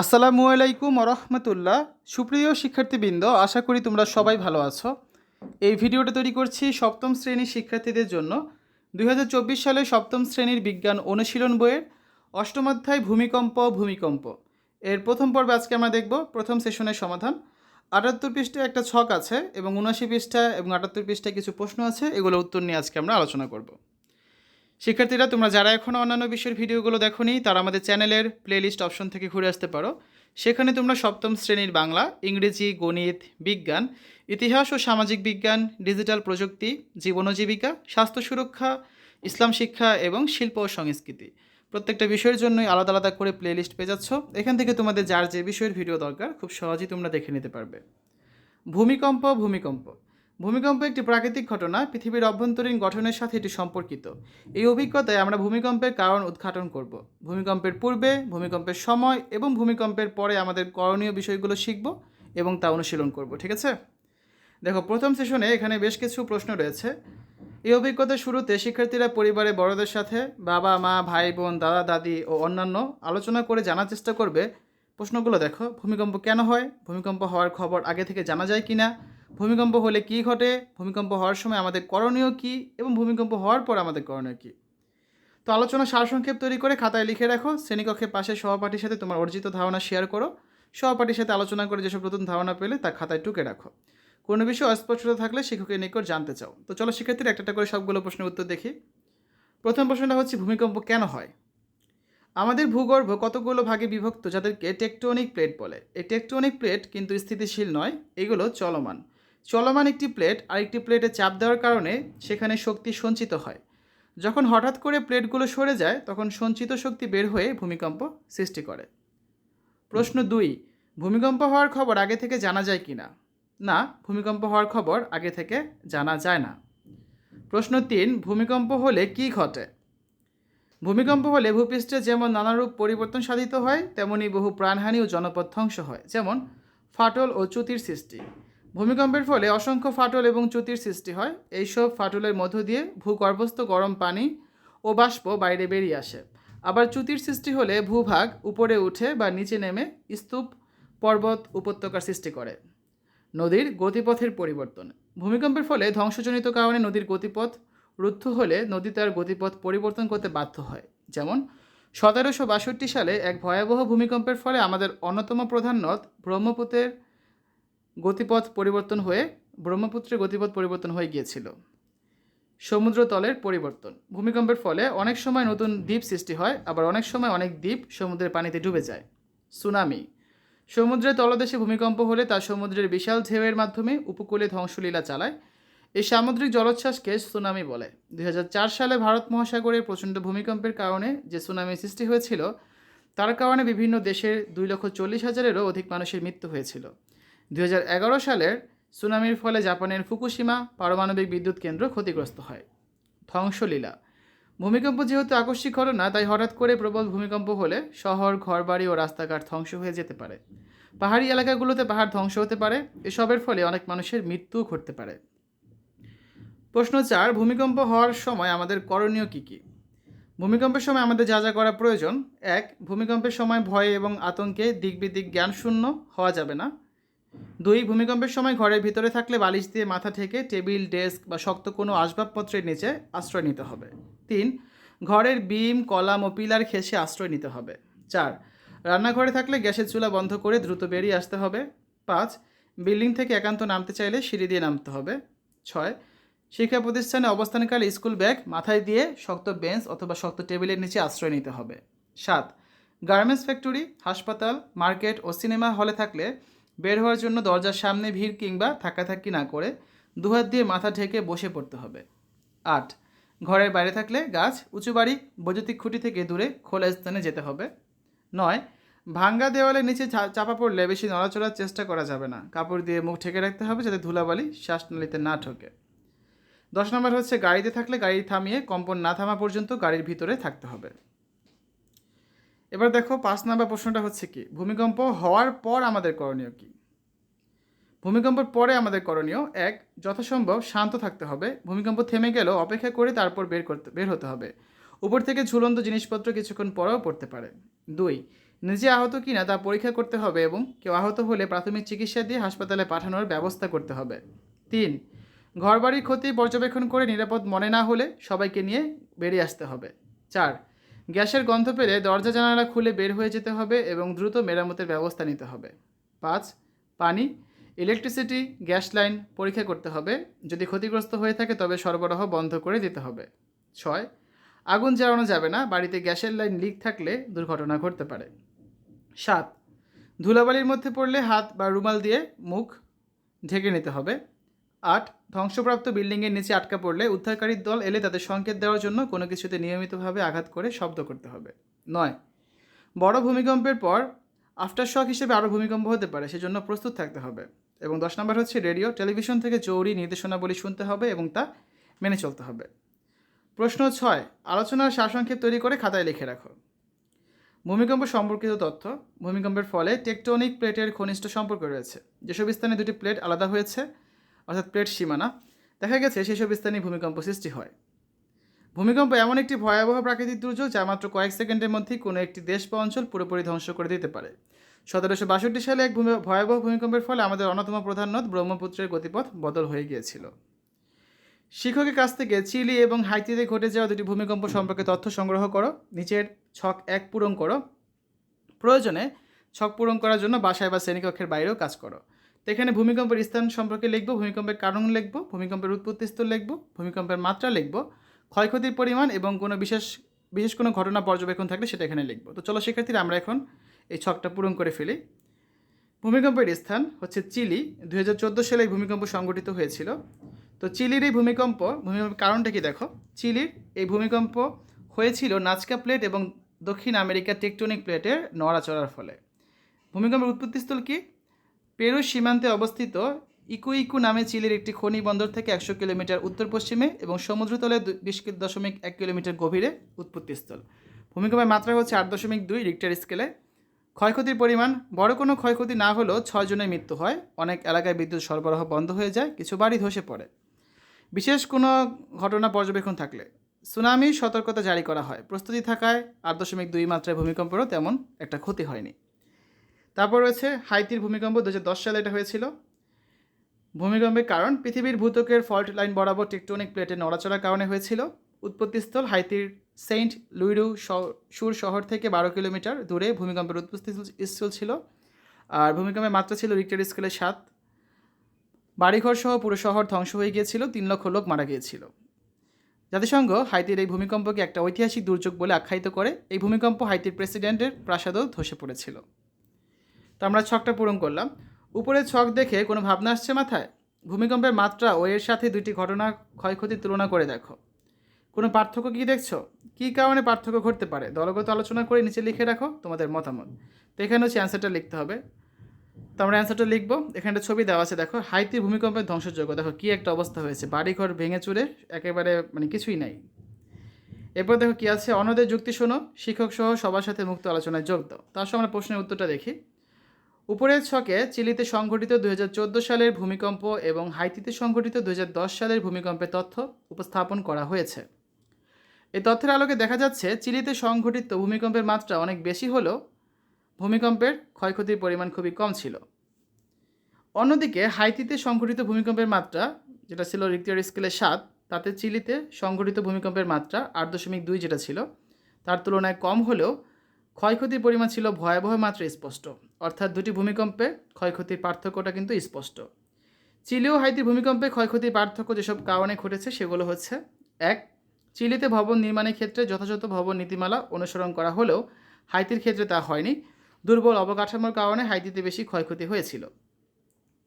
আসসালামু আলাইকুম রহমতুল্লাহ। সুপ্রিয় শিক্ষার্থীবৃন্দ, আশা করি তোমরা সবাই ভালো আছো। এই ভিডিওটা তৈরি করছি সপ্তম শ্রেণির শিক্ষার্থীদের জন্য। দু হাজার চব্বিশ সালে সপ্তম শ্রেণির বিজ্ঞান অনুশীলন বইয়ের অষ্টম অধ্যায় ভূমিকম্প ভূমিকম্প। এর প্রথম পর্বে আজকে আমরা দেখব, প্রথম সেশনের সমাধান। আটাত্তর পৃষ্ঠায় একটা ছক আছে এবং উনআশি পৃষ্ঠা এবং আটাত্তর পৃষ্ঠায় কিছু প্রশ্ন আছে এগুলো উত্তর নিয়ে আজকে আমরা আলোচনা করব। শিক্ষার্থীরা, তোমরা যারা এখনও অন্যান্য বিষয়ের ভিডিওগুলো দেখোনি, তারা আমাদের চ্যানেলের প্লেলিস্ট অপশন থেকে ঘুরে আসতে পারো। সেখানে তোমরা সপ্তম শ্রেণির বাংলা, ইংরেজি, গণিত, বিজ্ঞান, ইতিহাস ও সামাজিক বিজ্ঞান, ডিজিটাল প্রযুক্তি জীবন জীবিকা স্বাস্থ্য সুরক্ষা, ইসলাম শিক্ষা এবং শিল্প ও সংস্কৃতি। প্রত্যেকটা বিষয়ের জন্যই আলাদা আলাদা করে প্লেলিস্ট পেয়ে যাচ্ছ। এখান থেকে তোমাদের যার যে বিষয়ের ভিডিও দরকার, খুব সহজেই তোমরা দেখে নিতে পারবে। ভূমিকম্প ভূমিকম্প। ভূমিকম্প একটি প্রাকৃতিক ঘটনা, পৃথিবীর অভ্যন্তরীণ গঠনের সাথে এটি সম্পর্কিত। এই অভিজ্ঞতায় আমরা ভূমিকম্পের কারণ উদ্ঘাটন করব। ভূমিকম্পের পূর্বে, ভূমিকম্পের সময় এবং ভূমিকম্পের পরে আমাদের করণীয় বিষয়গুলো শিখব এবং তা অনুশীলন করব, ঠিক আছে? দেখো, প্রথম সেশনে এখানে বেশ কিছু প্রশ্ন রয়েছে। এই অভিজ্ঞতার শুরুতে শিক্ষার্থীরা পরিবারে বড়দের সাথে বাবা, মা, ভাই, বোন, দাদা, দাদি ও অন্যান্য আলোচনা করে জানার চেষ্টা করবে। প্রশ্নগুলো দেখো, ভূমিকম্প কেন হয়? ভূমিকম্প হওয়ার খবর আগে থেকে জানা যায় কি না ভূমিকম্প হলে কি ঘটে? ভূমিকম্প হওয়ার সময় আমাদের করণীয় কি? এবং ভূমিকম্প হওয়ার পর আমাদের করণীয় কি? তো আলোচনা সারসংক্ষেপ তৈরি করে খাতায় লিখে রাখো। শ্রেণীকক্ষে পাশে সহপাঠীর সাথে তোমার অর্জিত ধারণা শেয়ার করো। সহপাঠীর সাথে আলোচনা করে যেসব নতুন ধারণা পেলে তা খাতায় টুকে রাখো। কোনো বিষয়ে অস্পষ্টতা থাকলে শিক্ষকের নিকট জানতে চাও। তো চলো শিক্ষার্থীরা একটা একটা করে সবগুলো প্রশ্নের উত্তর দেখি। প্রথম প্রশ্নটা হচ্ছে, ভূমিকম্প কেন হয়? আমাদের ভূগর্ভ কতগুলো ভাগে বিভক্ত, যাদেরকে টেকটোনিক প্লেট বলে? এই টেকটোনিক প্লেট কিন্তু স্থিতিশীল নয়, এগুলো চলমান। চলমান একটি প্লেট আরেকটি প্লেটে চাপ দেওয়ার কারণে সেখানে শক্তি সঞ্চিত হয়। যখন হঠাৎ করে প্লেটগুলো সরে যায়, তখন সঞ্চিত শক্তি বের হয়ে ভূমিকম্প সৃষ্টি করে। প্রশ্ন দুই, ভূমিকম্প হওয়ার খবর আগে থেকে জানা যায় কি না না ভূমিকম্প হওয়ার খবর আগে থেকে জানা যায় না। প্রশ্ন তিন, ভূমিকম্প হলে কি ঘটে? ভূমিকম্প হলে ভূপৃষ্ঠে যেমন নানারূপ পরিবর্তন সাধিত হয়, তেমনি বহু প্রাণহানি ও জনপদ ধ্বংস হয়, যেমন ফাটল ও চ্যুতির সৃষ্টি। ভূমিকম্পের ফলে অসংখ্য ফাটল এবং চ্যুতির সৃষ্টি হয়। এইসব ফাটলের মধ্য দিয়ে ভূগর্ভস্থ গরম পানি ও বাষ্প বাইরে বেরিয়ে আসে। আবার চ্যুতির সৃষ্টি হলে ভূভাগ উপরে উঠে বা নিচে নেমে স্তূপ, পর্বত উপত্যকার সৃষ্টি করে। নদীর গতিপথের পরিবর্তন। ভূমিকম্পের ফলে ধ্বংসজনিত কারণে নদীর গতিপথ রুদ্ধ হলে নদী তার গতিপথ পরিবর্তন করতে বাধ্য হয়। যেমন, সতেরোশো বাষট্টি সালে এক ভয়াবহ ভূমিকম্পের ফলে আমাদের অন্যতম প্রধান নদ ব্রহ্মপুত্রের গতিপথ পরিবর্তন হয়ে, ব্রহ্মপুত্রের গতিপথ পরিবর্তন হয়ে গিয়েছিল। সমুদ্রতলের পরিবর্তন। ভূমিকম্পের ফলে অনেক সময় নতুন দ্বীপ সৃষ্টি হয়, আবার অনেক সময় অনেক দ্বীপ সমুদ্রের পানিতে ডুবে যায়। সুনামি। সমুদ্রের তলদেশে ভূমিকম্প হলে তা সমুদ্রের বিশাল ঢেউয়ের মাধ্যমে উপকূলে ধ্বংসলীলা চালায়। এই সামুদ্রিক জলোচ্ছ্বাসকে সুনামি বলে। দুই হাজার চার সালে ভারত মহাসাগরে প্রচণ্ড ভূমিকম্পের কারণে যে সুনামি সৃষ্টি হয়েছিল, তার কারণে বিভিন্ন দেশের দুই লক্ষ চল্লিশ হাজারেরও অধিক মানুষের মৃত্যু হয়েছিল। দুই হাজার এগারো সালের সুনামির ফলে জাপানের ফুকুশিমা পারমাণবিক বিদ্যুৎ কেন্দ্র ক্ষতিগ্রস্ত হয়। ধ্বংসলীলা। ভূমিকম্প যেহেতু আকস্মিক ঘটনা তাই হঠাৎ করে প্রবল ভূমিকম্প হলে শহর, ঘরবাড়ি ও রাস্তাঘাট ধ্বংস হয়ে যেতে পারে। পাহাড়ি এলাকাগুলোতে পাহাড় ধ্বংস হতে পারে, এসবের ফলে অনেক মানুষের মৃত্যুও ঘটতে পারে। প্রশ্ন চার, ভূমিকম্প হওয়ার সময় আমাদের করণীয় কী কী? ভূমিকম্পের সময় আমাদের যা যা করা প্রয়োজন। এক, ভূমিকম্পের সময় ভয় এবং আতঙ্কে দিকবিদিক জ্ঞানশূন্য হওয়া যাবে না। দুই, ভূমিকম্পের সময় ঘরের ভিতরে থাকলে বালিশ দিয়ে মাথা ঠেকে টেবিল, ডেস্ক বা শক্ত কোনো আসবাবপত্রের নিচে আশ্রয় নিতে হবে। তিন, ঘরের বিম, কলাম ও পিলার ঘেঁষে আশ্রয় নিতে হবে। চার, রান্নাঘরে থাকলে গ্যাসের চুলা বন্ধ করে দ্রুত বেরিয়ে আসতে হবে। পাঁচ, বিল্ডিং থেকে একান্ত নামতে চাইলে সিঁড়ি দিয়ে নামতে হবে। ছয় শিক্ষা প্রতিষ্ঠানে অবস্থানকালে স্কুল ব্যাগ মাথায় দিয়ে শক্ত বেঞ্চ অথবা শক্ত টেবিলের নিচে আশ্রয় নিতে হবে। সাত, গার্মেন্টস ফ্যাক্টরি, হাসপাতাল, মার্কেট ও সিনেমা হলে থাকলে বের হওয়ার জন্য দরজার সামনে ভিড় কিংবা থাকাথাকি না করে দুহাত দিয়ে মাথা ঢেকে বসে পড়তে হবে। আট, ঘরের বাইরে থাকলে গাছ, উঁচু বাড়ি, বৈদ্যুতিক খুঁটি থেকে দূরে খোলা স্থানে যেতে হবে। নয়, ভাঙ্গা দেওয়ালের নিচে চাপা পড়লে বেশি নড়াচড়ার চেষ্টা করা যাবে না। কাপড় দিয়ে মুখ ঢেকে রাখতে হবে যাতে ধুলাবালি শ্বাসনালীতে না ঢোকে। দশ নম্বর হচ্ছে গাড়িতে থাকলে গাড়ি থামিয়ে কম্পন না থামা পর্যন্ত গাড়ির ভিতরে থাকতে হবে। এবার দেখো পাঁচ নাম্বার প্রশ্নটা হচ্ছে কি? ভূমিকম্প হওয়ার পর আমাদের করণীয় কি? ভূমিকম্পের পরে আমাদের করণীয় এক, যথাসম্ভব শান্ত থাকতে হবে। ভূমিকম্প থেমে গেলেও অপেক্ষা করে তারপর বের করতে, বের হতে হবে। উপর থেকে ঝুলন্ত জিনিসপত্র কিছুক্ষণ পরেও পড়তে পারে। দুই, নিজে আহত কিনা তা পরীক্ষা করতে হবে এবং কেউ আহত হলে প্রাথমিক চিকিৎসা দিয়ে হাসপাতালে পাঠানোর ব্যবস্থা করতে হবে। তিন, ঘরবাড়ির ক্ষতি পর্যবেক্ষণ করে নিরাপদ মনে না হলে সবাইকে নিয়ে বেরিয়ে আসতে হবে। চার গ্যাসের গন্ধ পেলে দরজা জানালা খুলে বের হয়ে যেতে হবে এবং দ্রুত মেরামতের ব্যবস্থা নিতে হবে। পাঁচ, পানি ইলেকট্রিসিটি গ্যাস লাইন পরীক্ষা করতে হবে। যদি ক্ষতিগ্রস্ত হয়ে থাকে তবে সরবরাহ বন্ধ করে দিতে হবে। ছয়, আগুন জ্বালানো যাবে না, বাড়িতে গ্যাসের লাইন লিক থাকলে দুর্ঘটনা ঘটতে পারে। সাত, ধুলাবালির মধ্যে পড়লে হাত বা রুমাল দিয়ে মুখ ঢেকে নিতে হবে। আট, ধ্বংসপ্রাপ্ত বিল্ডিংয়ের নিচে আটকা পড়লে উদ্ধারকারীর দল এলে তাদের সংকেত দেওয়ার জন্য কোনো কিছুতে নিয়মিতভাবে আঘাত করে শব্দ করতে হবে। নয়, বড় ভূমিকম্পের পর আফটার শক হিসেবে আরও ভূমিকম্প হতে পারে, সেজন্য প্রস্তুত থাকতে হবে। এবং দশ নম্বর হচ্ছে রেডিও, টেলিভিশন থেকে জরুরি নির্দেশনাবলী শুনতে হবে এবং তা মেনে চলতে হবে। প্রশ্ন ছয়, আলোচনার সারসংক্ষেপ তৈরি করে খাতায় লিখে রাখো। ভূমিকম্প সম্পর্কিত তথ্য, ভূমিকম্পের ফলে টেকটনিক প্লেটের ঘনিষ্ঠ সম্পর্ক রয়েছে। যেসব স্থানে দুটি প্লেট আলাদা হয়েছে অর্থাৎ প্লেট সীমানা, দেখা গেছে সেসব স্থানে ভূমিকম্প সৃষ্টি হয়। ভূমিকম্প এমন একটি ভয়াবহ প্রাকৃতিক দুর্যোগ যা মাত্র কয়েক সেকেন্ডের মধ্যেই কোনো একটি দেশ বা অঞ্চল পুরোপুরি ধ্বংস করে দিতে পারে। সতেরোশো বাষট্টি সালে এক ভয়াবহ ভূমিকম্পের ফলে আমাদের অন্যতম প্রধান নদ ব্রহ্মপুত্রের গতিপথ বদল হয়ে গিয়েছিল। শিক্ষকের কাছ থেকে চিলি এবং হাইতিতে ঘটে যাওয়া দুটি ভূমিকম্প সম্পর্কে তথ্য সংগ্রহ করো, নিচের ছক এক পূরণ করো। প্রয়োজনে ছক পূরণ করার জন্য বাসায় বা শ্রেণীকক্ষের বাইরেও কাজ করো। তো এখানে ভূমিকম্পের স্থান সম্পর্কে লিখব, ভূমিকম্পের কারণ লিখব, ভূমিকম্পের উৎপত্তিস্থল লিখব, ভূমিকম্পের মাত্রা লিখব, ক্ষয়ক্ষতির পরিমাণ এবং কোনো বিশেষ বিশেষ কোনো ঘটনা পর্যবেক্ষণ থাকলে সেটা এখানে লিখব। তো চলো শিক্ষার্থীরা, আমরা এখন এই ছকটা পূরণ করে ফেলি। ভূমিকম্পের স্থান হচ্ছে চিলি। দু হাজার সালে এই ভূমিকম্প সংঘটিত হয়েছিল। তো চিলির এই ভূমিকম্প, ভূমিকম্পের কারণটা কি দেখো? চিলির এই ভূমিকম্প হয়েছিল নাচকা প্লেট এবং দক্ষিণ আমেরিকার টেকটনিক প্লেটের নড়াচড়ার ফলে। ভূমিকম্পের উৎপত্তিস্থল কি? পেরু সীমান্তে অবস্থিত ইকু ইকু নামে চিলির একটি খনি বন্দর থেকে একশো কিলোমিটার উত্তর পশ্চিমে এবং সমুদ্রতলে বিশ দশমিক এক কিলোমিটার গভীরে উৎপত্তিস্থল। ভূমিকম্পের মাত্রা হচ্ছে আট দশমিক দুই রিক্টার স্কেলে ক্ষয়ক্ষতির পরিমাণ, বড় কোনো ক্ষয়ক্ষতি না হলেও ছয় জনের মৃত্যু হয়। অনেক এলাকায় বিদ্যুৎ সরবরাহ বন্ধ হয়ে যায়, কিছু বাড়ি ধসে পড়ে। বিশেষ কোনো ঘটনা পর্যবেক্ষণ থাকলে সুনামি সতর্কতা জারি করা হয়। প্রস্তুতি থাকায় আট দশমিক দুই মাত্রায় ভূমিকম্পেরও তেমন একটা ক্ষতি হয়নি। তারপর রয়েছে হাইতির ভূমিকম্প দু সালে এটা হয়েছিল। ভূমিকম্পের কারণ, পৃথিবীর ভূতকের ফল্ট লাইন বরাবর টেকটনিক প্লেটের নড়াচড়ার কারণে হয়েছিল। উৎপত্তিস্থল হাইতির সেন্ট লুইডু শ- সুর শহর থেকে বারো কিলোমিটার দূরে ভূমিকম্পের উৎপত্তিস্থল ছিল। আর ভূমিকম্পের মাত্রা ছিল রিক্টার স্কেলে সাত। বাড়িঘর সহ পুরো শহর ধ্বংস হয়ে গিয়েছিল, তিন লক্ষ লোক মারা গিয়েছিল। জাতিসংঘ হাইতির এই ভূমিকম্পকে একটা ঐতিহাসিক দুর্যোগ বলে আখ্যায়িত করে। এই ভূমিকম্প হাইতির প্রেসিডেন্টের প্রাসাদও ধসে পড়েছিল। তো আমরা ছকটা পূরণ করলাম। উপরে ছক দেখে কোনো ভাবনা আসছে মাথায়? ভূমিকম্পের মাত্রা ও এর সাথে দুইটি ঘটনা ক্ষয়ক্ষতির তুলনা করে দেখো। কোনো পার্থক্য কি দেখছ? কী কারণে পার্থক্য ঘটতে পারে? দলগত আলোচনা করে নিচে লিখে রাখো তোমাদের মতামত। তো এখানে হচ্ছে অ্যান্সারটা লিখতে হবে। তো আমরা অ্যান্সারটা লিখব। এখানে একটা ছবি দেওয়া আছে, দেখো। হাইতির ভূমিকম্পের ধ্বংসযোগ্য। দেখো কী একটা অবস্থা হয়েছে। বাড়িঘর ভেঙে চুরে একেবারে মানে কিছুই নাই। এরপর দেখো কী আছে? অন্যদের যুক্তি শোনো। শিক্ষক সহ সবার সাথে মুক্ত আলোচনায় যোগ দাও। তার সঙ্গে আমরা প্রশ্নের উত্তরটা দেখি। উপরের ছকে চিলিতে সংঘটিত দুহাজার চোদ্দ সালের ভূমিকম্প এবং হাইতিতে সংঘটিত দুহাজার দশ সালের ভূমিকম্পের তথ্য উপস্থাপন করা হয়েছে। এই তথ্যের আলোকে দেখা যাচ্ছে, চিলিতে সংঘটিত ভূমিকম্পের মাত্রা অনেক বেশি হলেও ভূমিকম্পের ক্ষয়ক্ষতির পরিমাণ খুবই কম ছিল। অন্যদিকে, হাইতিতে সংঘটিত ভূমিকম্পের মাত্রা, যেটা ছিল রিক্টিয়ার স্কেলে সাত, তাতে চিলিতে সংঘটিত ভূমিকম্পের মাত্রা আট দশমিক দুই যেটা ছিল, তার তুলনায় কম হলেও ক্ষয়ক্ষতির পরিমাণ ছিল ভয়াবহ মাত্রা স্পষ্ট। অর্থাৎ দুটি ভূমিকম্পে ক্ষয়ক্ষতির পার্থক্যটা কিন্তু স্পষ্ট। চিলি ও হাইতির ভূমিকম্পে ক্ষয়ক্ষতির পার্থক্য যেসব কারণে ঘটেছে সেগুলো হচ্ছে, এক, চিলিতে ভবন নির্মাণের ক্ষেত্রে যথাযথ ভবন নীতিমালা অনুসরণ করা হলেও হাইতির ক্ষেত্রে তা হয়নি। দুর্বল অবকাঠামোর কারণে হাইতিতে বেশি ক্ষয়ক্ষতি হয়েছিল।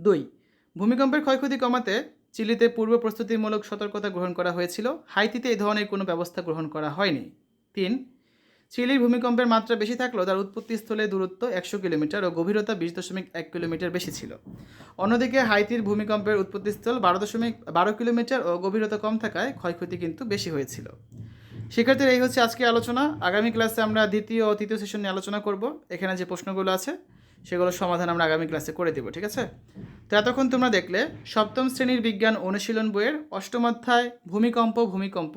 দুই, ভূমিকম্পের ক্ষয়ক্ষতি কমাতে চিলিতে পূর্ব প্রস্তুতিমূলক সতর্কতা গ্রহণ করা হয়েছিল। হাইতিতে এই ধরনের কোনো ব্যবস্থা গ্রহণ করা হয়নি। তিন চিলির ভূমিকম্পের মাত্রা বেশি থাকলেও তার উৎপত্তিস্থলের দূরত্ব একশো কিলোমিটার ও গভীরতা বিশ দশমিক এক কিলোমিটার বেশি ছিল। অন্যদিকে হাইতির ভূমিকম্পের উৎপত্তিস্থল বারো দশমিক বারো কিলোমিটার ও গভীরতা কম থাকায় ক্ষয়ক্ষতি কিন্তু বেশি হয়েছিল। শিক্ষার্থীর এই হচ্ছে আজকে আলোচনা। আগামী ক্লাসে আমরা দ্বিতীয় ও তৃতীয় সেশন নিয়ে আলোচনা করব। এখানে যে প্রশ্নগুলো আছে, সেগুলোর সমাধান আমরা আগামী ক্লাসে করে দেবো, ঠিক আছে? তো এতক্ষণ তোমরা দেখলে সপ্তম শ্রেণির বিজ্ঞান অনুশীলন বইয়ের অষ্টম অধ্যায়, ভূমিকম্প ভূমিকম্প